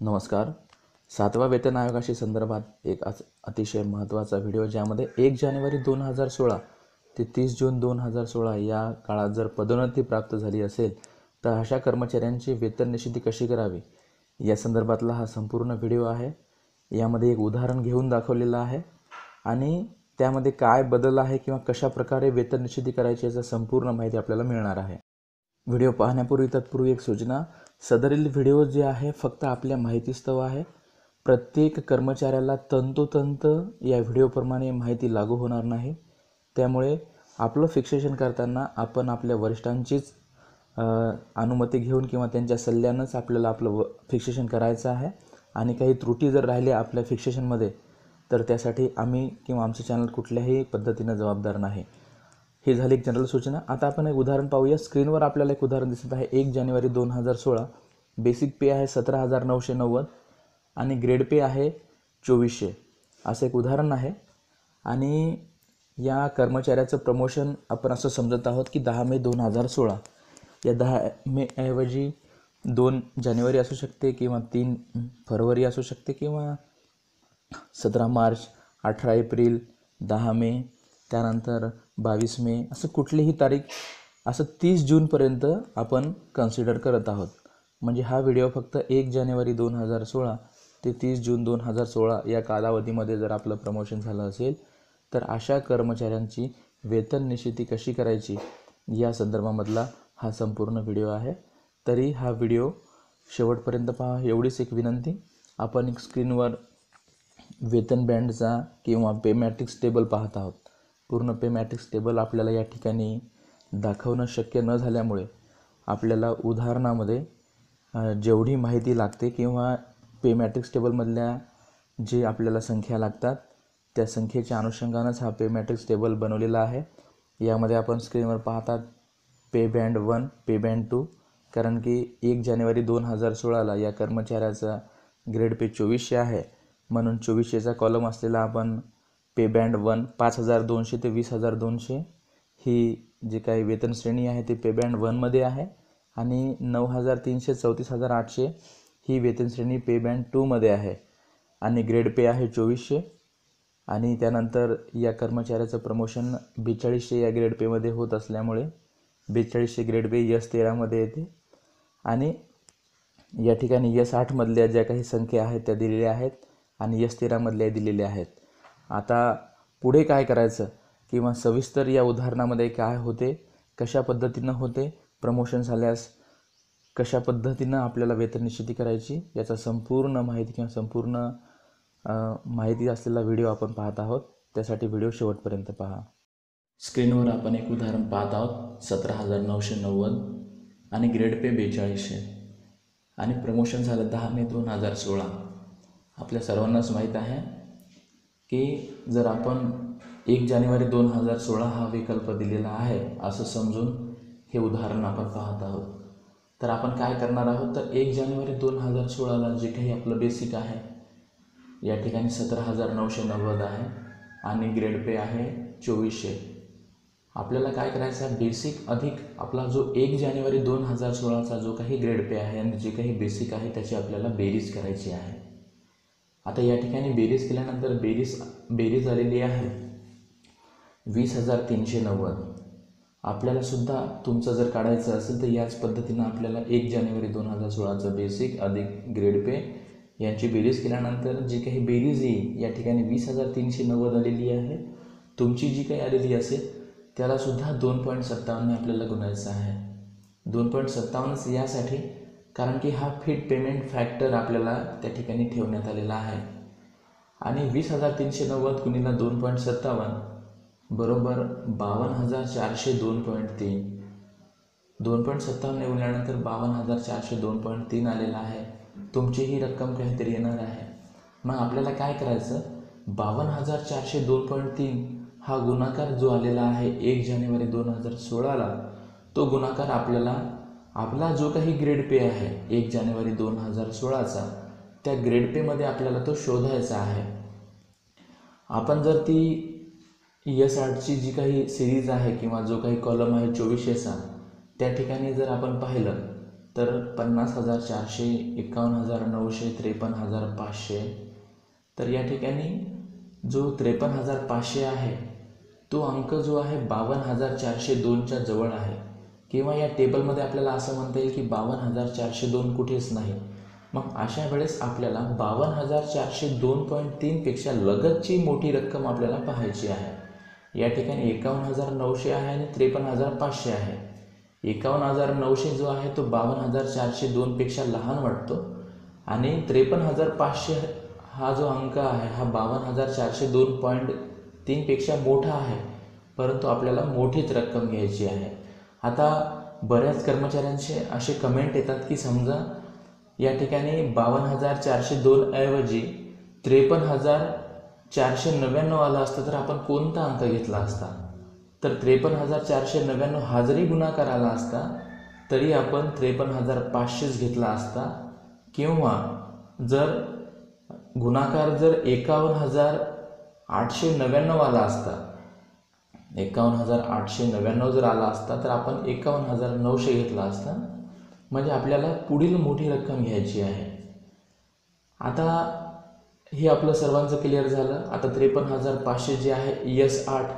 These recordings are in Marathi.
नमस्कार. सातवा वेतन आयोगाशी संदर्भात एक आज अतिशय महत्त्वाचा व्हिडिओ ज्यामध्ये एक जानेवारी दोन हजार सोळा ते तीस जून दोन हजार सोळा या काळात जर पदोन्नती प्राप्त झाली असेल तर अशा कर्मचाऱ्यांची वेतन निश्चिती कशी करावी? या संदर्भातला हा संपूर्ण व्हिडिओ आहे. यामध्ये एक उदाहरण घेऊन दाखवलेलं आहे. आणि त्यामध्ये काय बदल आहे किंवा कशा प्रकारे वेतन निश्चिती करायची याचा संपूर्ण माहिती आपल्याला मिळणार आहे. व्हिडिओ पाहण्यापूर्वी तत्पूर्वी एक सूचना. सदरील व्हिडिओ जे आहे फक्त आपल्या माहितीस्तव आहे. प्रत्येक कर्मचाऱ्याला तंतोतंत या व्हिडिओप्रमाणे माहिती लागू होणार नाही. त्यामुळे आपलं फिक्सेशन करताना आपण आपल्या वरिष्ठांचीच अनुमती घेऊन किंवा त्यांच्या सल्ल्यानंच आपल्याला आपलं व फिक्सेशन करायचं आहे. आणि काही त्रुटी जर राहिल्या आपल्या फिक्सेशनमध्ये तर त्यासाठी आम्ही किंवा आमचं चॅनल कुठल्याही पद्धतीनं जबाबदार नाही. हे झाली एक जनरल सूचना. आता आपण एक उदाहरण पाहूया. स्क्रीनवर आपल्याला एक उदाहरण दिसत आहे. एक जानेवारी दोन हजार सोळा. बेसिक पे आहे सतरा हजार नऊशे नव्वद आणि ग्रेड पे आहे चोवीसशे. असं एक उदाहरण आहे. आणि या कर्मचाऱ्याचं प्रमोशन आपण असं समजत आहोत की दहा मे दोन हजार सोळा. या दहा मे ऐवजी दोन जानेवारी असू शकते किंवा तीन फरवरी असू शकते किंवा सतरा मार्च अठरा एप्रिल दहा मे त्यानंतर बावीस मे असं कुठलीही तारीख असं तीस जूनपर्यंत आपण कन्सिडर करत आहोत. म्हणजे हा व्हिडिओ फक्त एक जानेवारी दोन हजार सोळा ते तीस जून दोन हजार सोळा या कालावधीमध्ये जर आपलं प्रमोशन झालं असेल तर अशा कर्मचाऱ्यांची वेतन निश्चिती कशी करायची या संदर्भामधला हा संपूर्ण व्हिडिओ आहे. तरी हा व्हिडिओ शेवटपर्यंत पहा. एवढीच एक विनंती आपण एक स्क्रीनवर वेतन बँडचा किंवा पे मॅट्रिक्स टेबल पाहत आहोत. पूर्ण पे मॅट्रिक्स टेबल आपल्याला या ठिकाणी दाखवणं शक्य न झाल्यामुळे आपल्याला उदाहरणामध्ये जेवढी माहिती लागते किंवा पे मॅट्रिक्स टेबलमधल्या जे आपल्याला संख्या लागतात त्या संख्येच्या अनुषंगानंच हा पे मॅट्रिक्स टेबल बनवलेला आहे. यामध्ये आपण स्क्रीनवर पाहतात pay band one pay band two कारण की एक जानेवारी दोन हजार सोळाला या कर्मचाऱ्याचा ग्रेड पे चोवीसशे आहे. म्हणून चोवीसशेचा कॉलम असलेला आपण पे बँड वन पाच हजार दोनशे ते वीस हजार दोनशे ही जी काही वेतन श्रेणी आहे ती पे बँड वनमध्ये आहे. आणि नऊ हजार तीनशे चौतीस हजार आठशे ही वेतन श्रेणी पे बँड टूमध्ये आहे. आणि ग्रेड पे आहे चोवीसशे. आणि त्यानंतर या कर्मचाऱ्याचं प्रमोशन बेचाळीसशे या ग्रेड पेमध्ये होत असल्यामुळे बेचाळीसशे ग्रेड पे यस तेरामध्ये येते. आणि या ठिकाणी यस आठमधल्या ज्या काही संख्या आहेत त्या दिलेल्या आहेत आणि यस तेरामधल्या दिलेल्या आहेत. आता पुढे काय करायचं? किंवा सविस्तर या उदाहरणामध्ये काय होते? कशा पद्धतीनं होते? प्रमोशन झाल्यास कशा पद्धतीनं आपल्याला वेतन निश्चिती करायची? याचा संपूर्ण माहिती किंवा संपूर्ण माहिती असलेला व्हिडिओ आपण पाहत आहोत. त्यासाठी व्हिडिओ शेवटपर्यंत पहा. स्क्रीनवर आपण एक उदाहरण पाहत आहोत. सतरा हजार नऊशे नव्वद आणि ग्रेड पे बेचाळीसशे. आणि प्रमोशन झालं दहा मे दोन हजार सोळा. आपल्या सर्वांनाच माहीत आहे. की जर आपण एक जानेवारी दोन हजार सोळा हा विकल्प दिलेला आहे असं समजून हे उदाहरण आपण पाहत आहोत. तर आपण काय करणार आहोत? तर एक जानेवारी दोन हजार सोळाला जे काही आपलं बेसिक आहे या ठिकाणी सतरा हजार नऊशे नव्वद आहे आणि ग्रेड पे आहे चोवीसशे. आपल्याला काय करायचं आहे? बेसिक अधिक आपला जो एक जानेवारी दोन हजार सोळाचा जो काही ग्रेड पे आहे आणि जे काही बेसिक आहे त्याची आपल्याला बेरीज करायची आहे. आता या ठिकाणी बेरीज केल्यानंतर बेरीज बेरीज आलेली आहे. वीस हजार तीनशे नव्वद. आपल्याला सुद्धा तुमचं जर काढायचं असेल तर याच पद्धतीनं आपल्याला एक जानेवारी दोन हजार सोळाचं बेसिक अधिक ग्रेड पे यांची बेरीज केल्यानंतर जी काही बेरीज येईल या ठिकाणी वीस हजार तीनशे नव्वद आलेली आहे. तुमची जी काही आलेली असेल त्यालासुद्धा दोन पॉईंट सत्तावन्न आपल्याला गुणायचं आहे. दोन पॉईंट सत्तावन्नच यासाठी कारण की हा फिट पेमेंट फॅक्टर आपल्याला त्या ठिकाणी ठेवण्यात आलेला आहे. आणि वीस हजार तीनशे नव्वद गुणिला दोन पॉईंट सत्तावन्न बरोबर बावन्न हजार चारशे दोन पॉईंट तीन. दोन पॉईंट सत्तावन्न निवडल्यानंतर बावन्न हजार चारशे दोन पॉईंट तीन आलेला आहे. तुमची ही रक्कम काहीतरी येणार आहे. मग आपल्याला काय करायचं? बावन्न हजार चारशे दोन पॉईंट तीन हा गुणाकार जो आलेला आहे एक जानेवारी दोन हजार सोळाला तो गुणाकार आपल्याला आपला जो काही ग्रेड पे आहे एक जानेवारी दोन हजार सोळाचा त्या ग्रेड पेमध्ये आपल्याला तो शोधायचा आहे. आपण जर ती एस आर्टची जी काही सिरीज आहे किंवा जो काही कॉलम आहे चोवीसशेचा त्या ठिकाणी जर आपण पाहिलं तर पन्नास हजार चारशे एकावन्न हजार नऊशे त्रेपन्न हजार पाचशे तर या ठिकाणी जो त्रेपन्न हजार पाचशे आहे तो अंक जो आहे बावन्न हजार चारशे दोनच्या जवळ आहे. किंवा या टेबलमध्ये आपल्याला असं म्हणता येईल की बावन्न हजार चारशे दोन कुठेच नाही. मग अशा वेळेस आपल्याला बावन्न हजार चारशे दोन पॉईंट तीनपेक्षा लगतची मोठी रक्कम आपल्याला पाहायची आहे. या ठिकाणी एकावन्न हजार नऊशे आहे आणि त्रेपन्न हजार पाचशे आहे. एकावन्न हजार नऊशे जो आहे तो बावन्न हजार चारशे दोनपेक्षा लहान वाटतो. आणि त्रेपन्न हजार पाचशे हा जो अंक आहे हा बावन्न हजार चारशे दोन पॉईंट तीनपेक्षा मोठा आहे. परंतु आपल्याला मोठीच रक्कम घ्यायची आहे. आता बऱ्याच कर्मचाऱ्यांचे असे कमेंट येतात की समजा या ठिकाणी बावन्न हजार चारशे दोन ऐवजी त्रेपन्न हजार चारशे नव्याण्णव आलं असतं तर आपण कोणता अंक घेतला असता? तर त्रेपन्न हजार चारशे नव्याण्णव हा जरी गुणाकार आला असता तरी आपण त्रेपन्न हजार पाचशेच घेतला असता. किंवा जर गुणाकार जर एकावन्न हजार आठशे नव्याण्णव आला असता एकावन्न हजार आठशे नव्याण्णव जर आला असता तर आपण एकावन्न हजार नऊशे घेतला असता. म्हणजे आपल्याला पुढील मोठी रक्कम घ्यायची आहे. आता हे आपलं सर्वांचं क्लिअर झालं. आता त्रेपन्न हजार पाचशे जे आहे यस आठ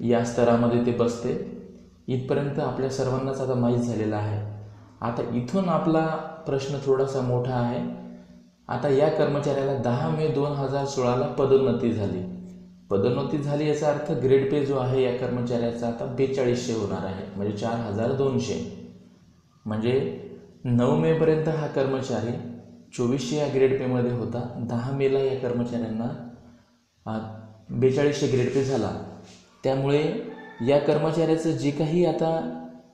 या स्तरामध्ये ते बसते. इथपर्यंत आपल्या सर्वांनाच आता माहीत झालेलं आहे. आता इथून आपला प्रश्न थोडासा मोठा आहे. आता या कर्मचाऱ्याला दहा मे दोन हजार सोळाला पदोन्नती झाली. पदोन्नती झाली याचा अर्थ ग्रेड पे जो आहे या कर्मचाऱ्याचा आता बेचाळीसशे होणार आहे म्हणजे चार हजार दोनशे. म्हणजे नऊ मेपर्यंत हा कर्मचारी चोवीसशे या ग्रेड पेमध्ये होता दहा मेला या कर्मचाऱ्यांना बेचाळीसशे ग्रेड पे झाला. त्यामुळे या कर्मचाऱ्याचं जे काही आता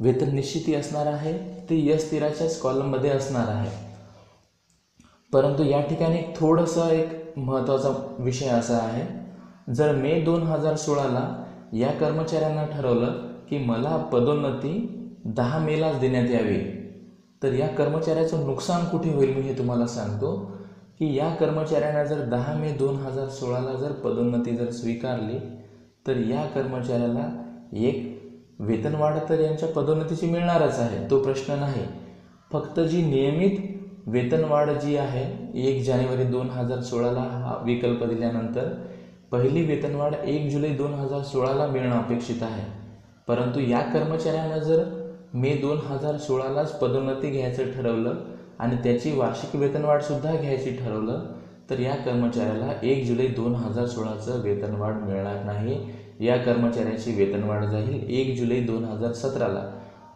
वेतन निश्चिती असणार आहे ते यश तेराच्याच कॉलममध्ये असणार आहे. परंतु या ठिकाणी थोडंसं एक महत्त्वाचा विषय असा आहे जर मे दोन हजार सोळाला या कर्मचाऱ्यांना ठरवलं की मला पदोन्नती दहा मेलाच देण्यात यावी तर या कर्मचाऱ्याचं नुकसान कुठे होईल मी हे तुम्हाला सांगतो की या कर्मचाऱ्यांना जर दहा मे दोन हजार सोळाला जर पदोन्नती जर स्वीकारली तर या कर्मचाऱ्याला एक वेतनवाढ तर यांच्या पदोन्नतीची मिळणारच आहे तो प्रश्न नाही. फक्त जी नियमित वेतनवाढ जी आहे एक जानेवारी दोन हजार सोळाला हा विकल्प दिल्यानंतर पहिली वेतनवाढ एक जुलै दोन हजार सोळाला मिळणं अपेक्षित आहे. परंतु या कर्मचाऱ्यांना जर मे दोन हजार सोळालाच पदोन्नती घ्यायचं ठरवलं आणि त्याची वार्षिक वेतनवाढसुद्धा घ्यायची ठरवलं तर या कर्मचाऱ्याला एक जुलै दोन हजार सोळाचं वेतनवाढ मिळणार नाही. या कर्मचाऱ्याची वेतनवाढ जाईल एक जुलै दोन हजार सतराला.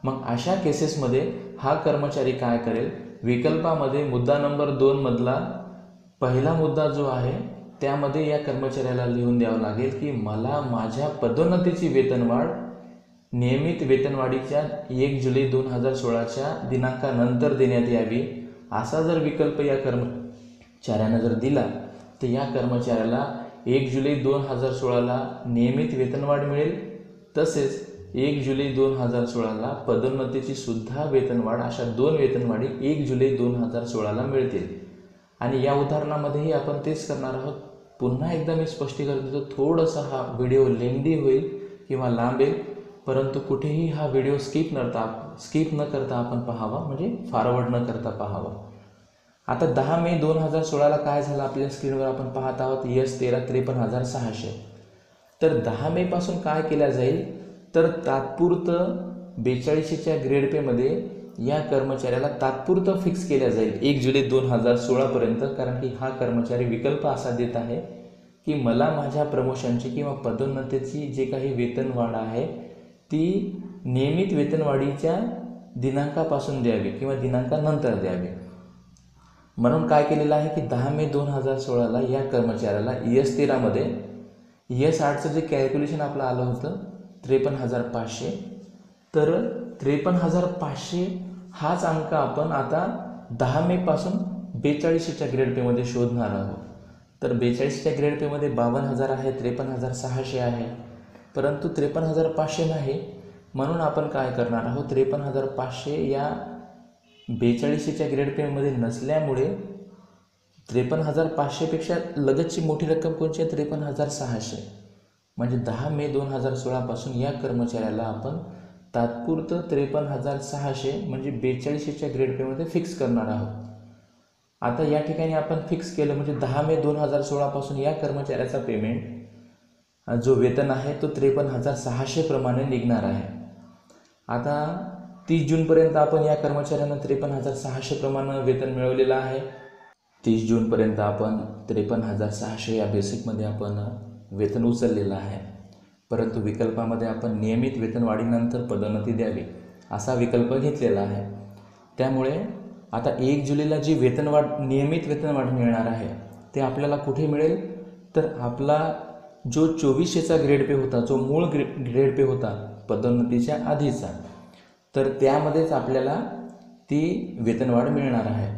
मग अशा केसेसमध्ये हा कर्मचारी काय करेल? विकल्पामध्ये मुद्दा नंबर दोनमधला पहिला मुद्दा जो आहे त्यामध्ये या कर्मचाऱ्याला लिहून द्यावं लागेल की मला माझ्या पदोन्नतीची वेतनवाढ नियमित वेतनवाढीच्या एक जुलै दोन हजार सोळाच्या दिनांकानंतर देण्यात यावी असा जर विकल्प या कर्मचाऱ्यानं जर दिला तर या कर्मचाऱ्याला एक जुलै दोन हजार सोळाला नियमित वेतनवाढ मिळेल. तसेच एक जुलै दोन हजार सोळाला पदोन्नतीची सुद्धा वेतनवाढ अशा दोन वेतनवाढी एक जुलै दोन हजार सोळाला मिळतील. आणि या उदाहरणामध्येही आपण तेच करणार आहोत. पुन्हा एकदा मी स्पष्टीकरण देतो थोडंसं हा व्हिडिओ लेंदी होईल किंवा लांबेल परंतु कुठेही हा व्हिडिओ स्किप नरता स्किप न करता आपण पाहावा म्हणजे फॉरवर्ड न करता पाहावा. आता दहा मे दोन हजार सोळाला काय झालं आपल्या स्क्रीनवर आपण पाहत आहोत यस तेरा त्रेपन्न हजार सहाशे. तर दहा मेपासून काय केल्या जाईल? तर तात्पुरतं बेचाळीसशेच्या ग्रेड पेमध्ये या कर्मचाऱ्याला तात्पुरतं फिक्स केल्या जाईल. एक जुलै दोन हजार सोळापर्यंत कारण की हा कर्मचारी विकल्प असा देत आहे की मला माझ्या प्रमोशनची किंवा पदोन्नतीची जे काही वेतनवाढ आहे ती नियमित वेतनवाढीच्या दिनांकापासून द्यावी किंवा दिनांकानंतर द्यावी. म्हणून काय केलेलं आहे की दहा मे दोन हजार सोळाला या कर्मचाऱ्याला यस तेरामध्ये यस आठचं जे कॅल्क्युलेशन आपलं आलं होतं त्रेपन्न हजार पाचशे तर त्रेपन्न हजार पाचशे हाच अंक आपण आता दहा मेपासून बेचाळीसशेच्या ग्रेड पेमध्ये शोधणार आहोत. तर बेचाळीसच्या ग्रेड पेमध्ये बावन्न हजार आहे त्रेपन्न हजार सहाशे आहे. परंतु त्रेपन्न हजार पाचशे नाही म्हणून आपण काय करणार आहोत? त्रेपन्न हजार पाचशे या बेचाळीसशेच्या ग्रेड पेमध्ये नसल्यामुळे त्रेपन्न हजार पाचशेपेक्षा लगतची मोठी रक्कम कोणची आहे? त्रेपन्न हजार सहाशे. म्हणजे दहा मे दोन हजार सोळापासून या कर्मचाऱ्याला आपण तात्पुरतं त्रेपन्न हजार सहाशे म्हणजे बेचाळीसशेच्या ग्रेड पेमध्ये फिक्स करणार आहोत. आता या ठिकाणी आपण फिक्स केलं म्हणजे दहा मे दोन हजार सोळापासून या कर्मचाऱ्याचा पेमेंट जो वेतन आहे तो त्रेपन्न हजार सहाशेप्रमाणे निघणार आहे. आता तीस जूनपर्यंत आपण या कर्मचाऱ्यांना त्रेपन्न हजार सहाशेप्रमाणे वेतन मिळवलेलं आहे. तीस जूनपर्यंत आपण त्रेपन्न हजार सहाशे या बेसिकमध्ये आपण वेतन उचललेलं आहे. परंतु विकल्पामध्ये आपण नियमित वेतनवाढीनंतर पदोन्नती द्यावी असा विकल्प घेतलेला आहे. त्यामुळे आता एक जुलैला जी वेतनवाढ नियमित वेतनवाढ मिळणार आहे ते आपल्याला कुठे मिळेल? तर आपला जो चोवीसशेचा ग्रेड पे होता जो मूळ ग्रे ग्रेड पे होता पदोन्नतीच्या आधीचा तर त्यामध्येच आपल्याला ती वेतनवाढ मिळणार आहे.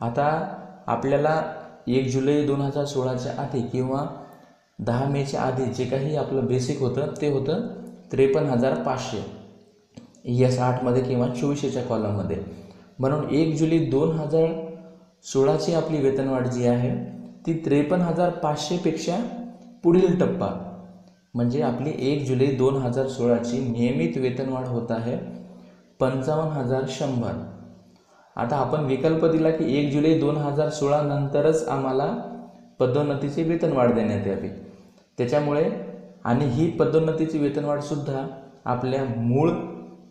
आता आपल्याला एक जुलै दोन हजार सोळाच्या आधी किंवा दहा मेच्या आधी जे काही आपलं बेसिक होतं ते होतं त्रेपन्न हजार पाचशे. यस आठमध्ये किंवा चोवीसशेच्या कॉलममध्ये म्हणून एक जुलै दोन हजार सोळाची आपली वेतनवाढ जी आहे ती त्रेपन्न हजार पाचशेपेक्षा पुढील टप्पा. म्हणजे आपली एक जुलै दोन हजार सोळाची नियमित वेतनवाढ होत आहे पंचावन्न हजार शंभर. आता आपण विकल्प दिला की एक जुलै दोन हजार सोळा नंतरच आम्हाला पदोन्नतीची वेतनवाढ देण्यात यावी. त्याच्यामुळे आणि ही पदोन्नतीची वेतनवाढसुद्धा आपल्या मूळ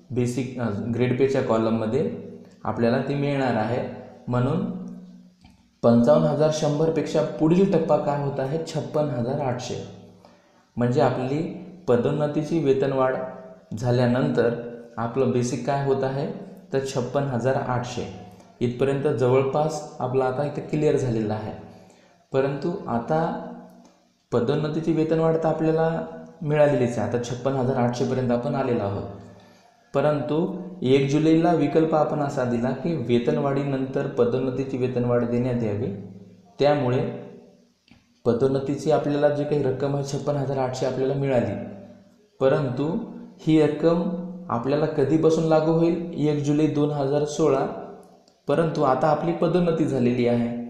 बेसिक ग्रेड पेच्या कॉलममध्ये आपल्याला ती मिळणार आहे. म्हणून पंचावन्न हजार शंभरपेक्षा पुढील टप्पा काय होत आहे? छप्पन हजार आठशे. म्हणजे आपली पदोन्नतीची वेतनवाढ झाल्यानंतर आपलं बेसिक काय होत आहे? तर छप्पन हजार आठशे. इथपर्यंत जवळपास आपला आता इथं क्लिअर झालेला आहे. परंतु आता पदोन्नतीची वेतनवाढ तर आपल्याला मिळालेलीच आहे. आता छप्पन हजार आठशेपर्यंत आपण आलेलो आहोत. परंतु एक जुलैला विकल्प आपण असा दिला की वेतनवाढीनंतर पदोन्नतीची वेतनवाढ देण्यात यावी. त्यामुळे पदोन्नतीची आपल्याला जी काही रक्कम आहे छप्पन हजार आठशे आपल्याला मिळाली. परंतु ही रक्कम आपल्याला कधीपासून लागू होईल? एक जुलै दोन हजार सोळा. परंतु आता आपली पदोन्नती झालेली आहे.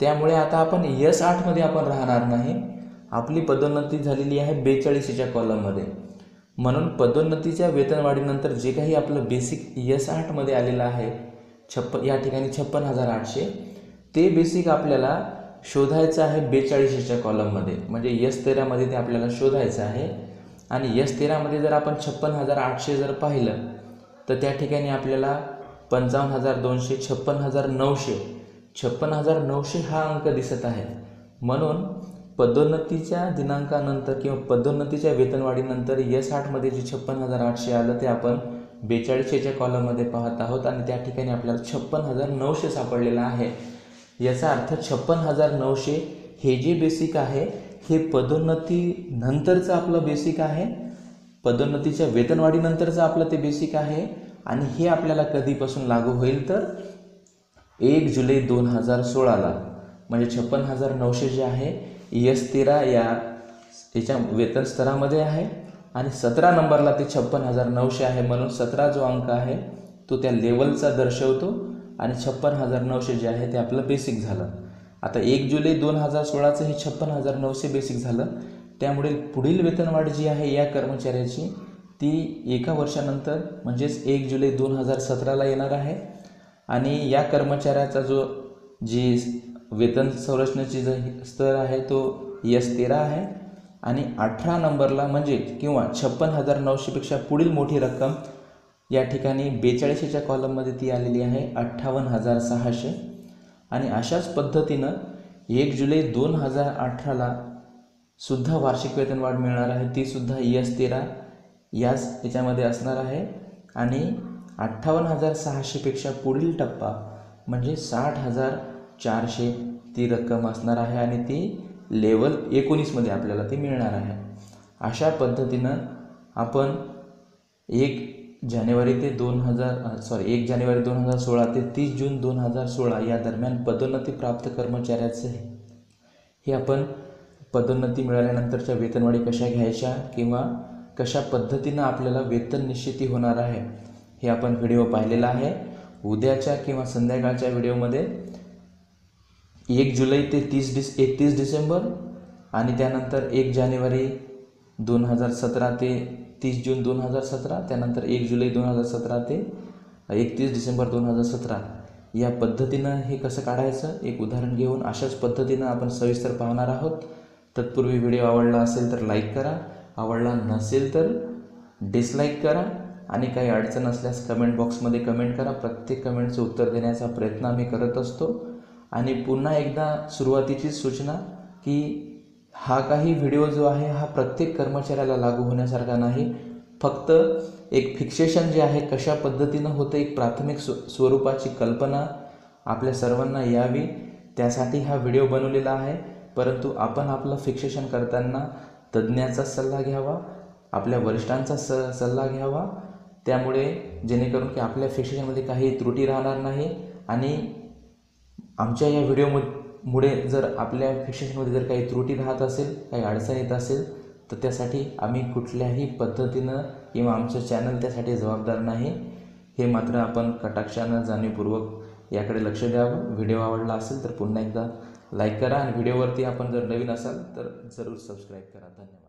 त्यामुळे आता आपण यस आठमध्ये आपण राहणार नाही. आपली पदोन्नती झालेली आहे बेचाळीसच्या कॉलममध्ये म्हणून पदोन्नतीच्या वेतनवाढीनंतर जे काही आपलं बेसिक यस आठमध्ये आलेलं आहे छप्प या ठिकाणी छप्पन हजार आठशे ते बेसिक आपल्याला शोधायचं आहे बेचाळीसच्या कॉलममध्ये म्हणजे यस तेरामध्ये ते आपल्याला शोधायचं आहे. आणि यस तेरामध्ये जर आपण छप्पन हजार आठशे जर पाहिलं तर त्या ठिकाणी आपल्याला पंचावन्न हजार दोनशे छप्पन हजार नऊशे छप्पन हजार नऊशे हा अंक दिसत आहे. म्हणून पदोन्नतीच्या दिनांकानंतर किंवा पदोन्नतीच्या वेतनवाढीनंतर यस आठमध्ये जे छप्पन हजार आठशे आलं ते आपण बेचाळीसशेच्या कॉलममध्ये पाहत आहोत आणि त्या ठिकाणी आपल्याला छप्पन हजार नऊशे सापडलेलं आहे. याचा अर्थ छप्पन हजार नऊशे हे जे बेसिक आहे हे पदोन्नती नंतरचं आपलं बेसिक आहे पदोन्नतीच्या वेतनवाढीनंतरचं आपलं ते बेसिक आहे आणि हे आपल्याला कधीपासून लागू होईल तर एक जुलै दोन हजार सोळाला. म्हणजे छप्पन हजार नऊशे जे आहे यस तेरा या याच्या वेतन स्तरामध्ये आहे आणि सतरा नंबरला ते छप्पन हजार नऊशे आहे म्हणून सतरा जो अंक आहे तो त्या लेवलचा दर्शवतो आणि छप्पन हजार नऊशे जे आहे ते आपलं बेसिक झालं. आता एक जुलै दोन हजार सोळाचं हे छप्पन हजार नऊशे बेसिक झालं. त्यामुळे पुढील वेतनवाढ जी आहे या कर्मचाऱ्याची ती एका वर्षानंतर म्हणजेच एक जुलै दोन हजार सतराला येणार आहे. आणि या कर्मचाऱ्याचा जो जी वेतन संरचनेची जो स्तर आहे तो यस तेरा आहे. आणि अठरा नंबरला म्हणजे किंवा छप्पन हजार नऊशेपेक्षा पुढील मोठी रक्कम या ठिकाणी बेचाळीसशेच्या कॉलममध्ये ती आलेली आहे अठ्ठावन्न हजार सहाशे. आणि अशाच पद्धतीनं एक जुलै दोन हजार अठराला सुद्धा वार्षिक वेतनवाढ मिळणार आहे. तीसुद्धा यस तेरा याच याच्यामध्ये असणार आहे. आणि अठ्ठावन्न हजार सहाशेपेक्षा पुढील टप्पा म्हणजे साठ हजार चारशे ती रक्कम असणार आहे आणि ती लेवल एकोणीसमध्ये आपल्याला ती मिळणार आहे. अशा पद्धतीनं आपण एक जानेवारी ते दोन हजार सॉरी एक जानेवारी दोन हजार सोळा ते तीस जून दोन हजार सोळा या दरम्यान पदोन्नती प्राप्त कर्मचाऱ्याचे हे आपण पदोन्नती मिळाल्यानंतरच्या वेतनवाढी कशा घ्यायच्या किंवा कशा पद्धतीनं आपल्याला वेतन निश्चिती होणार आहे हे आपण व्हिडिओ पाहिलेला आहे. उद्याच्या किंवा संध्याकाळच्या व्हिडिओमध्ये एक जुलै ते तीस डिस एकतीस डिसेंबर आणि त्यानंतर एक जानेवारी दोन हजार सतरा ते तीस जून दोन हजार सतरा त्यानंतर एक जुलै दोन हजार सतरा ते एकतीस डिसेंबर दोन हजार सतरा. या पद्धतीनं हे कसं काढायचं? एक उदाहरण घेऊन अशाच पद्धतीनं आपण सविस्तर पाहणार आहोत. तत्पूर्वी व्हिडिओ आवडला असेल तर लाईक करा. आवडला नसेल तर डिसलाईक करा. आणि काही अडचण असल्यास कमेंट बॉक्समध्ये कमेंट करा. प्रत्येक कमेंटचं उत्तर देण्याचा प्रयत्न आम्ही करत असतो. आणि पुन्हा एकदा सुरुवातीचीच सूचना की हा काही व्हिडिओ जो आहे हा प्रत्येक कर्मचाऱ्याला लागू होण्यासारखा नाही. फक्त एक फिक्सेशन जे आहे कशा पद्धतीनं होतं एक प्राथमिक स्व स्वरूपाची कल्पना आपल्या सर्वांना यावी. त्यासाठी हा व्हिडिओ बनवलेला आहे. परंतु आपण आपलं फिक्सेशन करताना तज्ज्ञाचा सल्ला घ्यावा आपल्या वरिष्ठांचा स सल्ला घ्यावा. त्यामुळे जेणेकरून की आपल्या फिक्सेशनमध्ये काही त्रुटी राहणार नाही आणि आमच्या या व्हिडिओ मुळे जर आपल्या फिक्सेशनमध्ये जर काही त्रुटी राहत असेल काही अडचण येत असेल तर त्यासाठी आम्ही कुठल्याही पद्धतीनं किंवा आमचं चॅनल त्यासाठी जबाबदार नाही. हे मात्र आपण कटाक्षानं जाणीवपूर्वक याकडे लक्ष द्यावं. व्हिडिओ आवडला असेल तर पुन्हा एकदा लाईक करा आणि व्हिडिओवरती आपण जर नवीन असाल तर जरूर सबस्क्राईब करा. धन्यवाद.